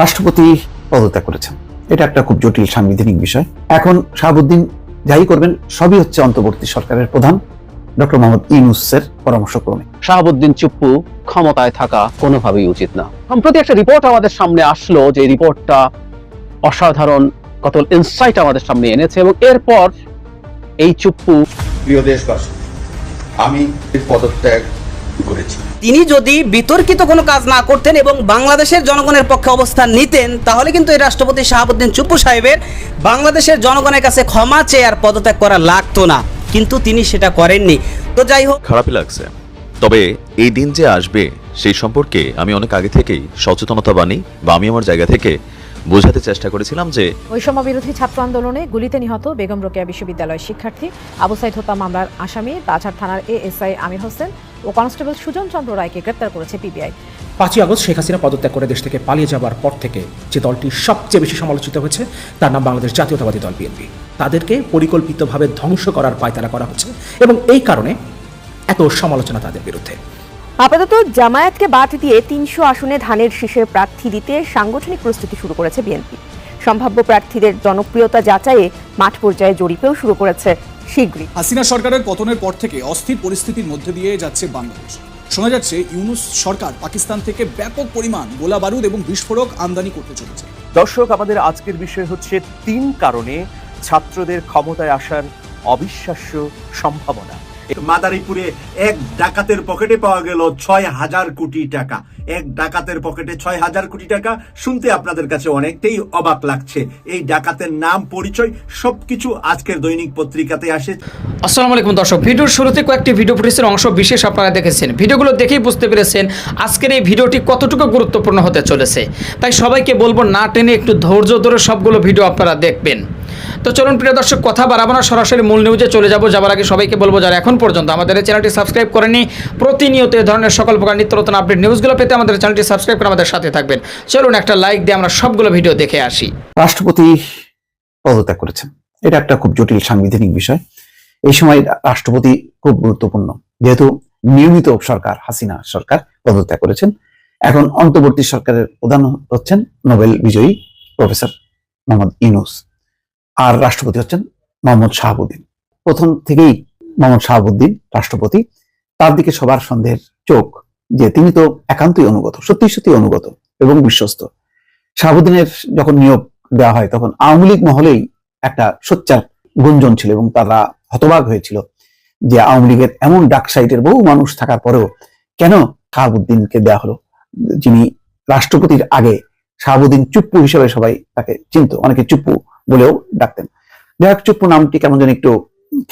রাষ্ট্রপতি পদত্যাগ করেছেন। এটা একটা খুব জটিল সাংবিধানিক বিষয়। এখন শাহাবুদ্দিন যাই করবেন সবই হচ্ছে অন্তর্বর্তী সরকারের প্রধান ডক্টর মোহাম্মদ ইউনুসের পরামর্শক্রমে। শাহাবুদ্দিন চুপ্পু ক্ষমতায় থাকা কোনোভাবেই উচিত না। সম্প্রতি একটা রিপোর্ট আমাদের সামনে আসলো যে রিপোর্টটা অসাধারণ কত ইনসাইট আমাদের সামনে এনেছে এবং এরপর এই চুপ্পু প্রিয় দেশবাসী আমি পদত্যাগ করেছি। তিনি যদি বিতর্কিত কোনো কাজ না করতেন এবং বাংলাদেশের জনগণের পক্ষে অবস্থান নিতেন তাহলে কিন্তু এই রাষ্ট্রপতি শাহাবুদ্দিন চুপ্পু সাহেবের বাংলাদেশের জনগণের কাছে ক্ষমা চেয়ে আর পদত্যাগ করা লাগতো না। কিন্তু তিনি সেটা করেননি। তো যাই হোক খারাপই লাগছে। তবে এই দিন যে আসবে সেই সম্পর্কে আমি অনেক আগে থেকেই সচেতনতা বাণী বা আমি আমার জায়গা থেকে বোঝাতে চেষ্টা করেছিলাম যে বৈষম্য বিরোধী ছাত্র আন্দোলনে গুলিতে নিহত বেগম রোকেয়া বিশ্ববিদ্যালয়ের শিক্ষার্থী আবু সাইদ হত্যা মামলার আসামি বাছার থানার এএসআই আমির হোসেন ও কনস্টেবল সুজন চন্দ্র রায়কে গ্রেপ্তার করেছে পিবিআই। পাঁচই আগস্ট শেখ হাসিনা পদত্যাগ করে দেশ থেকে পালিয়ে যাবার পর থেকে যে দলটি সবচেয়ে বেশি সমালোচিত হয়েছে তার নাম বাংলাদেশ জাতীয়তাবাদী দল বিএনপি। তাদেরকে পরিকল্পিতভাবে ধ্বংস করার পায়তারা করা হচ্ছে এবং এই কারণে এত সমালোচনা তাদের বিরুদ্ধে। আপাতত জামায়াতকে বাদ দিয়ে তিনশো আসনে ধানের শীষের প্রার্থী দিতে সাংগঠনিক প্রস্তুতি শুরু করেছে বিএনপি। সম্ভাব্য প্রার্থীদের জনপ্রিয়তা যাচাইয়ে মাঠ পর্যায়ে জরিপেও শুরু করেছে শীঘ্রই। হাসিনা সরকারের পতনের পর থেকে অস্থির পরিস্থিতির মধ্যে দিয়ে যাচ্ছে বাংলাদেশ। শোনা যাচ্ছে ইউনুস সরকার পাকিস্তান থেকে ব্যাপক পরিমাণ গোলা বারুদ এবং বিস্ফোরক আমদানি করতে চলেছে। দর্শক আমাদের আজকের বিষয় হচ্ছে তিন কারণে ছাত্রদের ক্ষমতায় আসার অবিশ্বাস্য সম্ভাবনা। মাদারীপুরে এক ডাকাতের পকেটে পাওয়া গেল ছয় হাজার কোটি টাকা। এক ডাকাতের পকেটে ছয় হাজার কোটি টাকা। শুনতে আপনাদের কাছে অনেকটাই অবাক লাগছে। এই ডাকাতের নাম, পরিচয়, সবকিছু আজকের দৈনিক পত্রিকাতে আসে। আসসালামু আলাইকুম দর্শক, ভিডিওর শুরুতে কয়েকটি ভিডিও ফুটেজের অংশ বিশেষ আপনারা দেখেছেন। ভিডিওগুলো দেখেই বুঝতে পেরেছেন আজকের এই ভিডিওটি কতটুকু গুরুত্বপূর্ণ হতে চলেছে। তাই সবাইকে বলব, না টেনে একটু ধৈর্য ধরে সবগুলো ভিডিও আপনারা দেখবেন। তো চলুন প্রিয় দর্শক, কথা বাড়াবো না, সরাসরি মূল নিউজে চলে যাব। যাবার আগে সবাইকে বলব, যারা এখন পর্যন্ত আমাদের চ্যানেলটি সাবস্ক্রাইব করেনি প্রতিনিয়ত এ ধরনের সকল প্রকার নিত্য নতুন আপডেট নিউজগুলো পেতে আমাদের চ্যানেলটি সাবস্ক্রাইব করে আমাদের সাথে থাকবেন। চলুন একটা লাইক দিয়ে আমরা সবগুলো ভিডিও দেখে আসি। রাষ্ট্রপতি পদত্যাগ করেছেন। এটা একটা খুব জটিল সাংবিধানিক বিষয়। এই সময় রাষ্ট্রপতি খুব গুরুত্বপূর্ণ। যেহেতু নিয়মিত সরকার, হাসিনা সরকার পদত্যাগ করেছেন, এখন অন্তর্বর্তী সরকারের প্রধান হচ্ছেন নোবেল বিজয়ী প্রফেসর মোহাম্মদ ইউনুস। আর রাষ্ট্রপতি হচ্ছেন মোহাম্মদ শাহাবুদ্দিন। প্রথম থেকেই মোহাম্মদ শাহাবুদ্দিন রাষ্ট্রপতি। তার দিকে সবার সন্দেহের চোখ যে তিনি তো একান্তই অনুগত, সত্যি সত্যি অনুগত এবং বিশ্বস্ত। শাহাবুদ্দিনের যখন নিয়োগ দেওয়া হয় তখন আওয়ামী লীগ মহলেই একটা সোচ্চার গুঞ্জন ছিল এবং তারা হতবাক হয়েছিল যে আওয়ামী লীগের এমন ডাক সাইটের বহু মানুষ থাকার পরেও কেন শাহাবুদ্দিনকে দেওয়া হলো? যিনি রাষ্ট্রপতির আগে শাহাবুদ্দিন চুপ্পু হিসেবে সবাই তাকে চিনত। অনেকে চুপ্পু বলেও ডাকতেন। যাই হোক চুপ্পু নামটি কেমন যেন একটু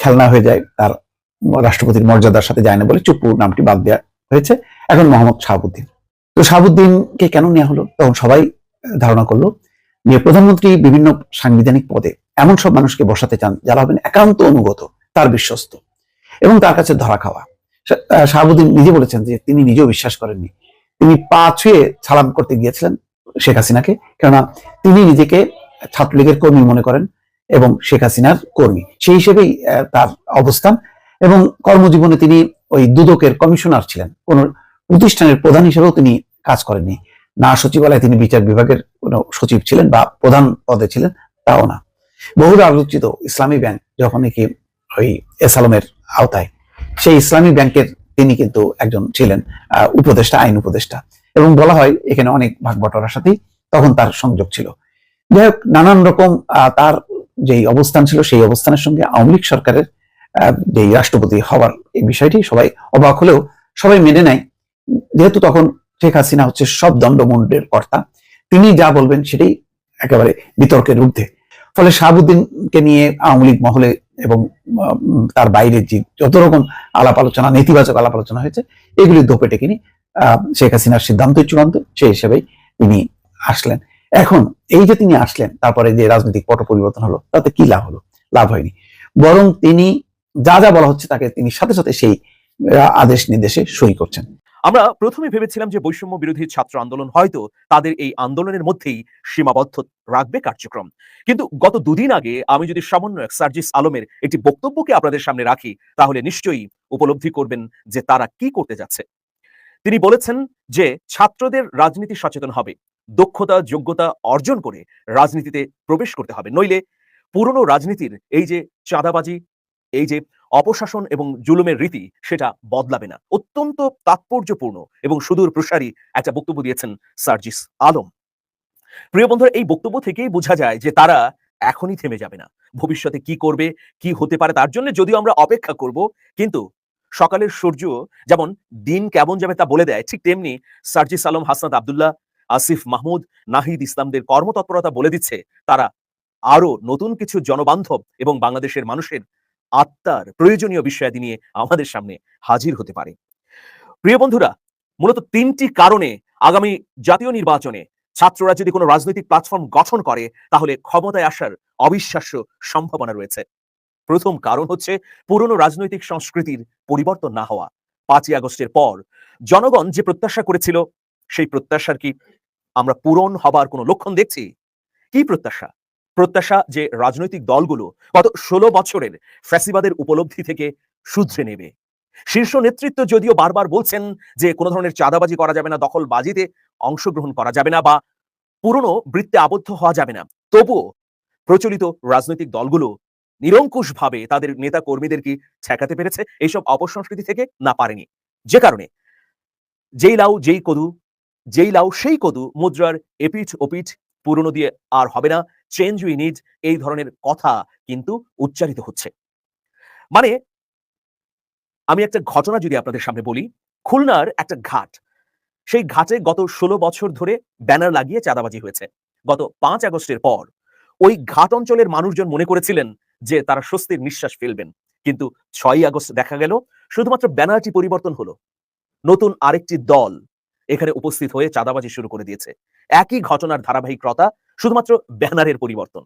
খেলনা হয়ে যায়, তার রাষ্ট্রপতির মর্যাদার সাথে যায় না বলে চুপ্পু নামটি বাদ দেওয়া হয়েছে। এখন মোহাম্মদ শাহাবুদ্দিন। তো শাহাবুদ্দিনকে কেন নেওয়া হলো? তখন সবাই ধারণা করল যে প্রধানমন্ত্রী বিভিন্ন সাংবিধানিক পদে এমন সব মানুষকে বসাতে চান যারা হবেন একান্ত অনুগত, তার বিশ্বস্ত এবং তার কাছে ধরা খাওয়া। শাহাবুদ্দিন নিজে বলেছেন যে তিনি নিজেও বিশ্বাস করেননি। তিনি পা ছুঁয়ে সালাম করতে গিয়েছিলেন শেখ হাসিনাকে, কেননা তিনি নিজেকে ছাত্রলীগের কর্মী মনে করেন এবং শেখ হাসিনার কর্মী। সেই হিসেবেই তার অবস্থান এবং কর্মজীবনে তিনি ওই দুদকের কমিশনার ছিলেন। কোন প্রতিষ্ঠানের প্রধান হিসেবেও তিনি কাজ করেননি। না সচিবালয়ে তিনি বিচার বিভাগের কোন সচিব ছিলেন বা প্রধান পদে ছিলেন, তাও না। বহুল আলোচিত ইসলামী ব্যাংক যখন নাকি ওই এস আলমের আওতায়, সেই ইসলামী ব্যাংকের তিনি কিন্তু একজন ছিলেন উপদেষ্টা, আইন উপদেষ্টা। এবং বলা হয় এখানে অনেক ভাগ বটরার সাথেই তখন তার সংযোগ ছিল। যাই হোক, নানান রকম তার যেই অবস্থান ছিল সেই অবস্থানের সঙ্গে আওয়ামী লীগ সরকারের যেই রাষ্ট্রপতি হওয়ার এই বিষয়টি সবাই অবাক হলেও সবাই মেনে নেয়। যেহেতু তখন শেখ হাসিনা হচ্ছে সব দণ্ডমুণ্ডের কর্তা, তিনি যা বলবেন সেটাই একেবারে বিতর্কের ঊর্ধ্বে। ফলে শাহাবুদ্দিনকে নিয়ে আওয়ামী লীগ মহলে এবং তার বাইরে যে যত রকম আলাপ আলোচনা, নেতিবাচক আলাপ আলোচনা হয়েছে, এগুলি ধোপে টেকেনি। শেখ হাসিনার সিদ্ধান্তই চূড়ান্ত, সেই হিসেবেই তিনি আসলেন। এখন এই যে তিনি আসলেন, তারপরে যে রাজনৈতিক পট পরিবর্তন হলো, তাতে কি লাভ হলো? লাভ হয়নি। বরং তিনি যা যা বলা হচ্ছে, তাকে তিনি সাথে সাথে সেই আদেশ নির্দেশে সই করছেন। আমরা প্রথমে ভেবেছিলাম যে বৈষম্য বিরোধী ছাত্র আন্দোলন হয়তো তাদের এই আন্দোলনের মধ্যেই সীমাবদ্ধ রাখবে কার্যক্রম। কিন্তু গত দুদিন আগে আমি যদি সমন্বয়ক সার্জিস আলমের একটি বক্তব্যকে আপনাদের সামনে রাখি, তাহলে নিশ্চয়ই উপলব্ধি করবেন যে তারা কি করতে যাচ্ছে। তিনি বলেছেন যে ছাত্রদের রাজনীতি সচেতন হবে, দক্ষতা, যোগ্যতা অর্জন করে রাজনীতিতে প্রবেশ করতে হবে। নইলে পুরনো রাজনীতির এই যে চাঁদাবাজি, এই যে অপশাসন এবং জুলুমের রীতি, সেটা বদলাবে না। অত্যন্ত তাৎপর্যপূর্ণ এবং সুদূর প্রসারী একটা বক্তব্য দিয়েছেন সার্জিস আলম। প্রিয় বন্ধুরা, এই বক্তব্য থেকেই বোঝা যায় যে তারা এখনই থেমে যাবে না। ভবিষ্যতে কি করবে, কি হতে পারে, তার জন্য যদিও আমরা অপেক্ষা করব, কিন্তু সকালের সূর্য যেমন দিন কেমন যাবে তা বলে দেয়, ঠিক তেমনি সার্জিস আলম, হাসনাত আবদুল্লাহ, আসিফ মাহমুদ, নাহিদ ইসলামদের কর্মতৎপরতা বলে দিচ্ছে, তারা আরও নতুন কিছু জনবান্ধব এবং বাংলাদেশের মানুষের আত্মার প্রয়োজনীয় বিষয়াদি নিয়ে আমাদের সামনে হাজির হতে পারে। প্রিয় বন্ধুরা, মূলত তিনটি কারণে আগামী জাতীয় নির্বাচনে ছাত্ররা যদি কোনো রাজনৈতিক প্ল্যাটফর্ম গঠন করে, তাহলে ক্ষমতায় আসার অবিশ্বাস্য সম্ভাবনা রয়েছে। প্রথম কারণ হচ্ছে পুরনো রাজনৈতিক সংস্কৃতির পরিবর্তন না হওয়া। পাঁচই আগস্টের পর জনগণ যে প্রত্যাশা করেছিল, সেই প্রত্যাশার কি আমরা পূরণ হবার কোনো লক্ষণ দেখছি? কি প্রত্যাশা? প্রত্যাশা যে রাজনৈতিক দলগুলো গত ষোলো বছরের ফ্যাসিবাদের উপলব্ধি থেকে শুধরে নেবে। শীর্ষ নেতৃত্ব যদিও বারবার বলছেন যে কোনো ধরনের চাঁদাবাজি করা যাবে না, দখলবাজিতে অংশগ্রহণ করা যাবে না বা পুরনো বৃত্তে আবদ্ধ হওয়া যাবে না। তবুও প্রচলিত রাজনৈতিক দলগুলো নিরঙ্কুশভাবে তাদের নেতা কর্মীদের কি ঠেকাতে পেরেছে? এইসব অপসংস্কৃতি থেকে না পারেনি। যে কারণে যেই লাউ, যেই কদু, যেই লাউ, সেই কদু মুদ্রার এপিঠ ওপিঠ পুরনো দিয়ে আর হবে না। চেঞ্জ উই নিড এই ধরনের কথা কিন্তু উচ্চারিত হচ্ছে। মানে আমি একটা ঘটনা যদি আপনাদের সামনে বলি, খুলনার একটা ঘাট। সেই ঘাটে গত ষোলো বছর ধরে ব্যানার লাগিয়ে চাঁদাবাজি হয়েছে। গত পাঁচ আগস্টের পর ওই ঘাট অঞ্চলের মানুষজন মনে করেছিলেন যে তারা স্বস্তির নিঃশ্বাস ফেলবেন। কিন্তু ছয়ই আগস্ট দেখা গেল, শুধুমাত্র ব্যানারটি পরিবর্তন হলো। নতুন আরেকটি দল এখানে উপস্থিত হয়ে চাঁদাবাজি শুরু করে দিয়েছে। একই ঘটনার ধারাবাহিকতা শুধুমাত্র ব্যানারের পরিবর্তন।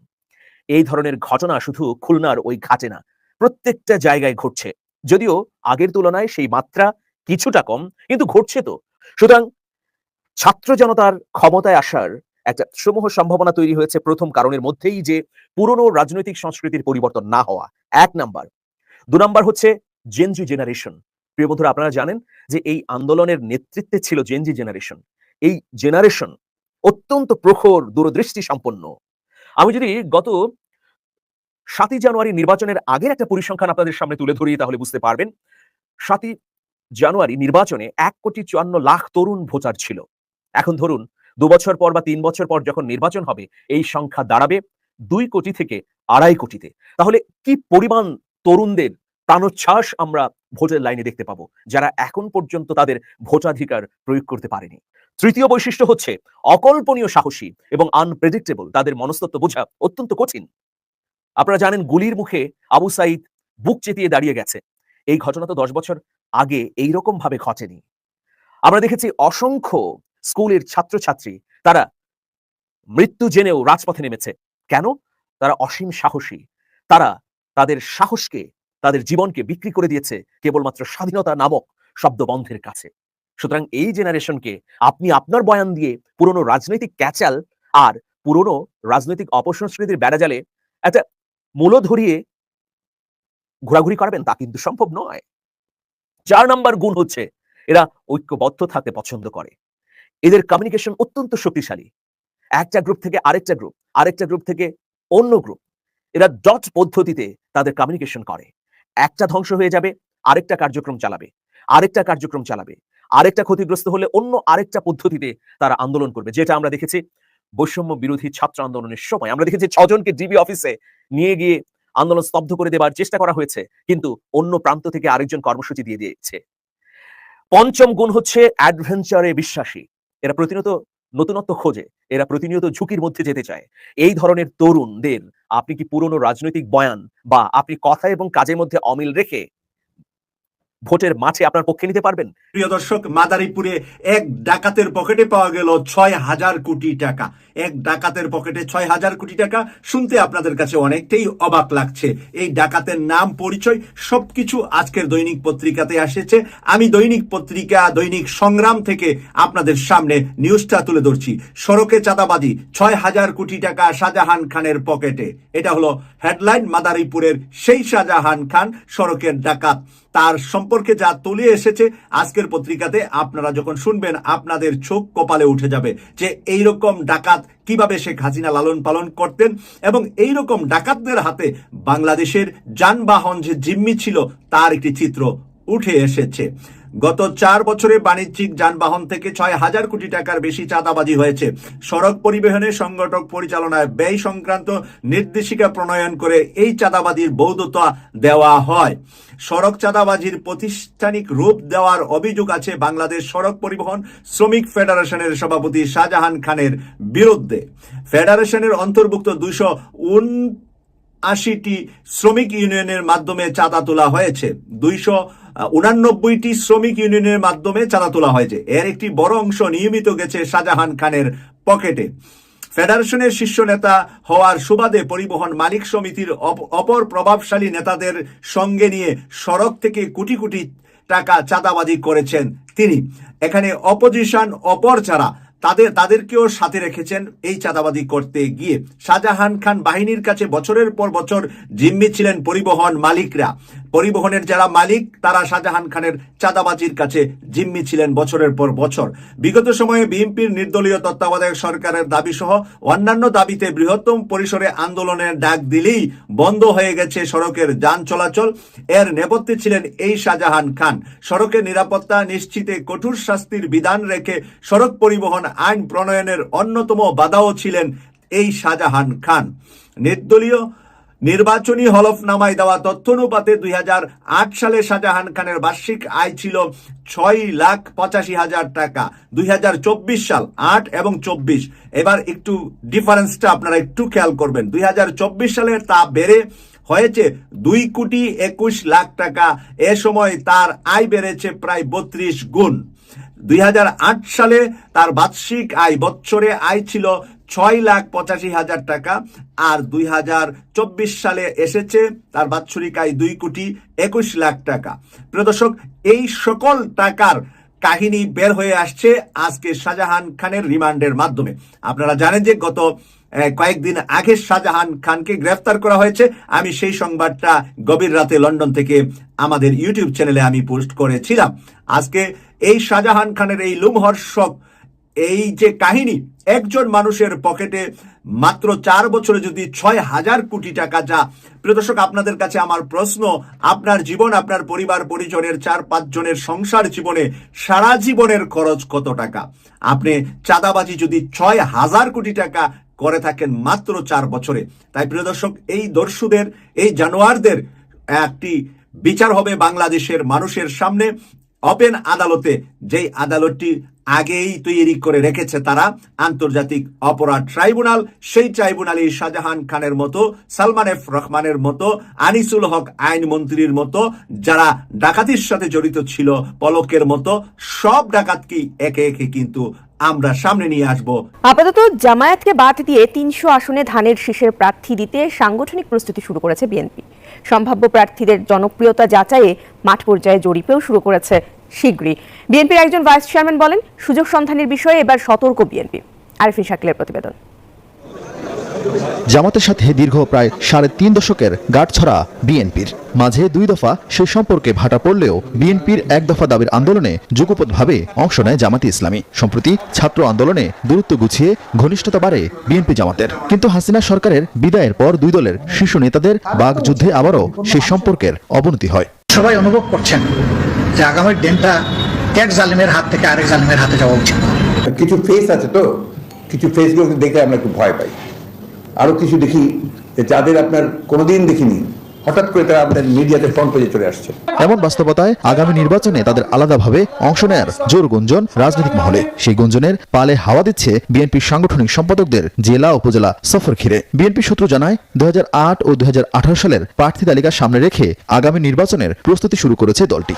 এই ধরনের ঘটনা শুধু খুলনার ওই ঘাটে না, প্রত্যেকটা জায়গায় ঘটছে। যদিও আগের তুলনায় সেই মাত্রা কিছুটা কম, কিন্তু ঘটছে তো। সুতরাং ছাত্র জনতার ক্ষমতায় আসার একটা সমূহ সম্ভাবনা তৈরি হয়েছে প্রথম কারণের মধ্যেই যে পুরনো রাজনৈতিক সংস্কৃতির পরিবর্তন না হওয়া। এক নাম্বার। দু নাম্বার হচ্ছে জেনজি জেনারেশন প্রিয় বন্ধুরা, আপনারা জানেন যে এই আন্দোলনের নেতৃত্বে ছিল জেনজি জেনারেশন এই জেনারেশন অত্যন্ত প্রখর দূরদৃষ্টি সম্পন্ন আমি যদি গত সাতই জানুয়ারি নির্বাচনের আগের একটা পরিসংখ্যান আপনাদের সামনে তুলে ধরি, তাহলে বুঝতে পারবেন। সাতই জানুয়ারি নির্বাচনে এক কোটি চুয়ান্ন লাখ তরুণ ভোটার ছিল। এখন ধরুন দু বছর পর বা তিন বছর পর যখন নির্বাচন হবে, এই সংখ্যা দাঁড়াবে দুই কোটি থেকে আড়াই কোটিতে। তাহলে কি পরিমাণ তরুণদের প্রাণোচ্ছ্বাস আমরা ভোটের লাইনে দেখতে পাবো, যারা এখন পর্যন্ত তাদের ভোটাধিকার প্রয়োগ করতে পারেনি? তৃতীয় বৈশিষ্ট্য হচ্ছে অকল্পনীয় সাহসী এবং আনপ্রেডিক্টেবল তাদের মনস্তত্ব বোঝা অত্যন্ত কঠিন। আপনারা জানেন গুলির মুখে আবু সাইদ বুক চেতিয়ে দাঁড়িয়ে গেছে। এই ঘটনা তো দশ বছর আগে এইরকম ভাবে ঘটেনি। আমরা দেখেছি অসংখ্য স্কুলের ছাত্রছাত্রী, তারা মৃত্যু জেনেও রাজপথে নেমেছে। কেন? তারা অসীম সাহসী। তারা তাদের সাহসকে, তাদের জীবনকে বিক্রি করে দিয়েছে কেবলমাত্র স্বাধীনতা নামক শব্দ বন্ধের কাছে। সুতরাং এই জেনারেশনকে আপনি আপনার বয়ান দিয়ে পুরনো রাজনৈতিক ক্যাচাল আর পুরনো রাজনৈতিক অপসংস্কৃতির বেড়াজালে একটা মূল ধরিয়ে ঘোরাঘুরি করবেন তা কিন্তু সম্ভব নয়। চার নাম্বার গুণ হচ্ছে, এরা ঐক্যবদ্ধ থাকতে পছন্দ করে। এদের কমিউনিকেশন অত্যন্ত শক্তিশালী। একটা গ্রুপ থেকে আরেকটা গ্রুপ আরেকটা গ্রুপ থেকে অন্য গ্রুপ এরা ডট পদ্ধতিতে তাদের কমিউনিকেশন করে। একটা ধ্বংস হয়ে যাবে, আরেকটা কার্যক্রম চালাবে, আরেকটা কার্যক্রম চালাবে, আরেকটা ক্ষতিগ্রস্ত হলে অন্য আরেকটা পদ্ধতিতে তারা আন্দোলন করবে, যেটা আমরা দেখেছি বৈষম্য বিরোধী ছাত্র আন্দোলনের সময়। আমরা দেখেছি ছজনকে ডিবি অফিসে নিয়ে গিয়ে আন্দোলন স্তব্ধ করে দেবার চেষ্টা করা হয়েছে, কিন্তু অন্য প্রান্ত থেকে আরেকজন কর্মসূচি দিয়ে দিয়েছে। পঞ্চম গুণ হচ্ছে অ্যাডভেঞ্চারে বিশ্বাসী। এরা প্রতিনিয়ত নতুনত্ব খোঁজে, এরা প্রতিনিয়ত ঝুঁকির মধ্যে যেতে চায়। এই ধরনের তরুণদের আপনি কি পুরনো রাজনৈতিক বয়ান বা আপনি কথা এবং কাজের মধ্যে অমিল রেখে ভোটের মাঠে আপনার পক্ষে নিতে পারবেন? প্রিয় দর্শক, মাদারীপুরে এক ডাকাতের পকেটে পাওয়া গেল ছয় হাজার কোটি টাকা। এক ডাকাতের পকেটে ছয় হাজার কোটি টাকা। শুনতে আপনাদের কাছে অনেকটাই অবাক লাগছে। এই ডাকাতের নাম, পরিচয় সবকিছু আজকের দৈনিক পত্রিকাতে এসেছে আমি দৈনিক পত্রিকা, দৈনিক সংগ্রাম থেকে আপনাদের সামনে নিউজটা তুলে ধরছি। সড়কে চাঁদাবাজি, ছয় হাজার কোটি টাকা শাহজাহান খানের পকেটে। এটা হলো হেডলাইন মাদারীপুরের সেই শাহজাহান খান, সড়কের ডাকাত। তার সম্পর্কে যা তুলে এসেছে আজকের পত্রিকাতে আপনারা যখন শুনবেন, আপনাদের চোখ কপালে উঠে যাবে যে এই রকম ডাকাত কীভাবে সে হাসিনা লালন পালন করতেন এবং এই রকম ডাকাতদের হাতে বাংলাদেশের যানবাহন যে জিম্মি ছিল, তার একটি চিত্র উঠে এসেছে। গত চার বছরে বাণিজ্যিক যানবাহন থেকে ছয় হাজার কোটি টাকার বেশি চাঁদাবাজি হয়েছে। সড়ক পরিবহনে সংগঠক পরিচালনায় ব্যয় সংক্রান্ত নির্দেশিকা প্রণয়ন করে এই চাঁদাবাজির বৈধতা দেওয়া হয়। সড়ক চাঁদাবাজির প্রতিষ্ঠানিক রূপ দেওয়ার অভিযোগ আছে বাংলাদেশ সড়ক পরিবহন শ্রমিক ফেডারেশনের সভাপতি শাহজাহান খানের বিরুদ্ধে। ফেডারেশনের অন্তর্ভুক্ত উন আশিটি শ্রমিক ইউনিয়নের মাধ্যমে চাঁদা তোলা হয়েছে। দুইশো উনানব্বইটি শ্রমিক ইউনিয়নের মাধ্যমে চাঁদা তোলা হয়েছে। এর একটি বড় অংশ নিয়মিত গেছে শাহজাহান খানের পকেটে। ফেডারেশনের শীর্ষ নেতা হওয়ার সুবাদে পরিবহন মালিক সমিতির অপ- অপর প্রভাবশালী নেতাদের সঙ্গে নিয়ে সড়ক থেকে কোটি কোটি টাকা চাঁদাবাজি করেছেন তিনি। এখানে অপোজিশন অপর ছাড়া তাদের, তাদেরকেও সাথে রেখেছেন এই চাঁদাবাদি করতে গিয়ে। শাহজাহান খান বাহিনীর কাছে বছরের পর বছর জিম্মি ছিলেন পরিবহন মালিকরা। পরিবহনের যারা মালিক, তারা শাহজাহান খানের চাঁদাবাজির কাছে জিম্মি ছিলেন বছরের পর বছর। বিগত সময়ে বিএনপির নির্দলীয় তত্ত্বাবধায়ক সরকারের দাবি সহ অন্যান্য দাবিতে বৃহত্তম পরিসরে আন্দোলনের ডাক দিলেই বন্ধ হয়ে গেছে সড়কের যান চলাচল। এর নেপথ্যে ছিলেন এই শাহজাহান খান। সড়কের নিরাপত্তা নিশ্চিতে কঠোর শাস্তির বিধান রেখে সড়ক পরিবহন আইন প্রণয়নের অন্যতম বাধাও ছিলেন এই শাহজাহান খান। নির্দলীয় নির্বাচনী হলফনামায় দেওয়া তথ্য অনুপাতে দুই হাজার আট সালে শাহজাহান খানের বার্ষিক আয় ছিল ছয় লাখ পঁচাশি হাজার টাকা। দুই হাজার চব্বিশ সাল আট এবং চব্বিশ। এবার একটু ডিফারেন্সটা আপনারা একটু খেয়াল করবেন। দুই সালে তা বেড়ে হয়েছে দুই কোটি একুশ লাখ টাকা। এ সময় তার আয় বেড়েছে প্রায় বত্রিশ গুণ। দুই হাজার আট সালে তার বার্ষিক আয় বছরে আয় ছিল ছয় লাখ পঁচাশি হাজার টাকা আর দুই হাজার চব্বিশ সালে এসেছে তার বাৎসরিক আয় দুই কোটি একুশ লাখ টাকা। প্রিয় দর্শক, এই সকল টাকার কাহিনী বের হয়ে আসছে আজকে শাহজাহান খানের রিমান্ডের মাধ্যমে। আপনারা জানেন যে গত কয়েকদিন আগে শাহজাহান খানকে গ্রেফতার করা হয়েছে। আমি সেই সংবাদটা গভীর রাতে লন্ডন থেকে আমাদের ইউটিউব চ্যানেলে আমি পোস্ট করেছিলাম। আজকে এই শাহজাহান খানের এই লুমহর্ষক এই যে কাহিনী, একজন মানুষের পকেটে মাত্র চার বছরে যদি ছয় হাজার কোটি টাকা যা, প্রিয় দর্শক, আপনাদের কাছে আমার প্রশ্ন, আপনার জীবন, আপনার পরিবার, পরিজনের চার পাঁচ জনের সংসার জীবনে সারা জীবনের খরচ কত টাকা? আপনি চাঁদাবাজি যদি ছয় হাজার কোটি টাকা করে থাকেন মাত্র চার বছরে, তাই প্রিয় দর্শক, এই দর্শুদের, এই জানোয়ারদের একটি বিচার হবে বাংলাদেশের মানুষের সামনে। ওপেন আদালতে যেই আদালতটি আগেই তৈরি করে রেখেছে তারা আন্তর্জাতিক অপরাধ ট্রাইব্যুনাল। সেই ট্রাইব্যুনালে শাহজাহান খানের মতো, সালমান এফ রহমানের মতো, আনিসুল হক আইনমন্ত্রীর মতো, যারা ডাকাতির সাথে জড়িত ছিল পলকের মতো, সব ডাকাতকে একে একে কিন্তু আমরা সামনে নিয়ে আসব। আপাতত জামায়াতকে বাদ দিয়ে তিনশো আসনে ধানের শীষের প্রার্থী দিতে সাংগঠনিক প্রস্তুতি শুরু করেছে বিএনপি। সম্ভাব্য প্রার্থীদের জনপ্রিয়তা যাচাইয়ে মাঠ পর্যায়ে জরিপেও শুরু করেছে শীঘ্রই বিএনপির একজন ভাইস চেয়ারম্যান বলেন সুযোগ সন্ধানের বিষয়ে এবার সতর্ক বিএনপি। আরিফিন শাকিলের প্রতিবেদন। জামাতের সাথে দীর্ঘ প্রায় সাড়ে তিন দশকের গাঁটছড়া বিএনপির। মাঝে দুই দফা সে সম্পর্কে ভাটা পড়লেও বিএনপির এক দফা দাবির আন্দোলনে যুগপথভাবে অংশ নেয় জামাতে ইসলামী। সম্প্রতি ছাত্র আন্দোলনে দূরত্ব গুছিয়ে ঘনিষ্ঠতা বাড়ে বিএনপি জামাতের। কিন্তু হাসিনা সরকারের বিদায়ের পর দুই দলের শীর্ষ নেতাদের বাঘ যুদ্ধে আবারও সেই সম্পর্কের অবনতি হয়। সবাই অনুভব করছেন যে আগামী দিনটা এক জালিমের হাত থেকে আরেক জালিমের হাতে যাওয়া উচিত। কিছু ফেস আছে তো কিছু ফেসগুলোকে দেখে আমরা একটু ভয় পাই। আরও কিছু দেখি যে যাদের আপনার কোনোদিন দেখিনি হঠাৎ করে তারা আমাদের মিডিয়াতে ফ্রন্ট পেজে চলে আসছে। এমন বাস্তবতায় আগামী নির্বাচনে তাদের আলাদাভাবে অংশ নেয়ার জোর গুঞ্জন রাজনৈতিক মহলে। সেই গুঞ্জনের পালে হাওয়া দিচ্ছে বিএনপির সাংগঠনিক সম্পাদকদের জেলা উপজেলা সফর ঘিরে। বিএনপি সূত্র জানায় দুই হাজার আট ও দুই হাজার আঠারো সালের প্রার্থী তালিকা সামনে রেখে আগামী নির্বাচনের প্রস্তুতি শুরু করেছে দলটি।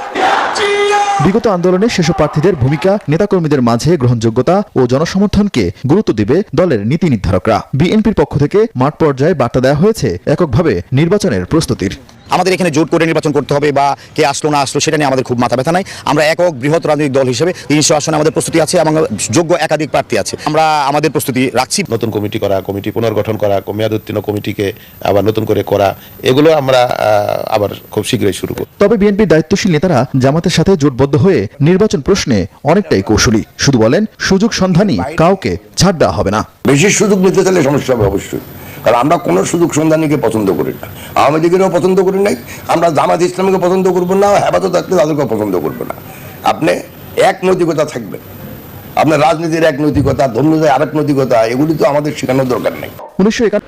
বিগত আন্দোলনে সেসব প্রার্থীদের ভূমিকা, নেতাকর্মীদের মাঝে গ্রহণযোগ্যতা ও জনসমর্থনকে গুরুত্ব দিবে দলের নীতি নির্ধারকরা। বিএনপির পক্ষ থেকে মাঠ পর্যায়ে বার্তা দেওয়া হয়েছে, এককভাবে নির্বাচনের প্রস্তুতির। আমাদের এখানে জোট করে নির্বাচন করতে হবে বা কে আসলো না আসলো সেটা নিয়ে আমাদের খুব মাথা ব্যথা নাই। আমরা একক বৃহৎ রাজনৈতিক দল হিসেবে তিনশো আসনে আমাদের প্রস্তুতি আছে এবং যোগ্য একাধিক প্রার্থী আছে। আমরা আমাদের প্রস্তুতি রাখছি। নতুন কমিটি করা কমিটি পুনর্গঠন করা মেয়াদ উত্তীর্ণ কমিটিকে আবার নতুন করে করা এগুলো আমরা আহ, আবার খুব শীঘ্রই শুরু করব। তবে বিএনপির দায়িত্বশীল নেতারা জামাতের সাথে জোটবদ্ধ হয়ে নির্বাচন প্রশ্নে অনেকটাই কৌশলী। শুধু বলেন সুযোগ সন্ধানী কাউকে ছাড় দেওয়া হবে না। বেশি সুযোগ নিতে চাইলে সমস্যা হবে অবশ্যই। কারণ আমরা কোনো সুযোগ সন্ধানীকে পছন্দ করি না। আওয়ামী লীগেরও পছন্দ করি নাই, আমরা জামাত ইসলামীকে পছন্দ করব না, হেফাজত থাকলে তাদেরকেও পছন্দ করব না। আপনি এক নৈতিকতা থাকবেন আপনার রাজনীতির এক নৈতিকতা, ধর্মীয় আরেক নৈতিকতা, এগুলি তো আমাদের শেখানোর দরকার নেই। উনিশশো একান্ন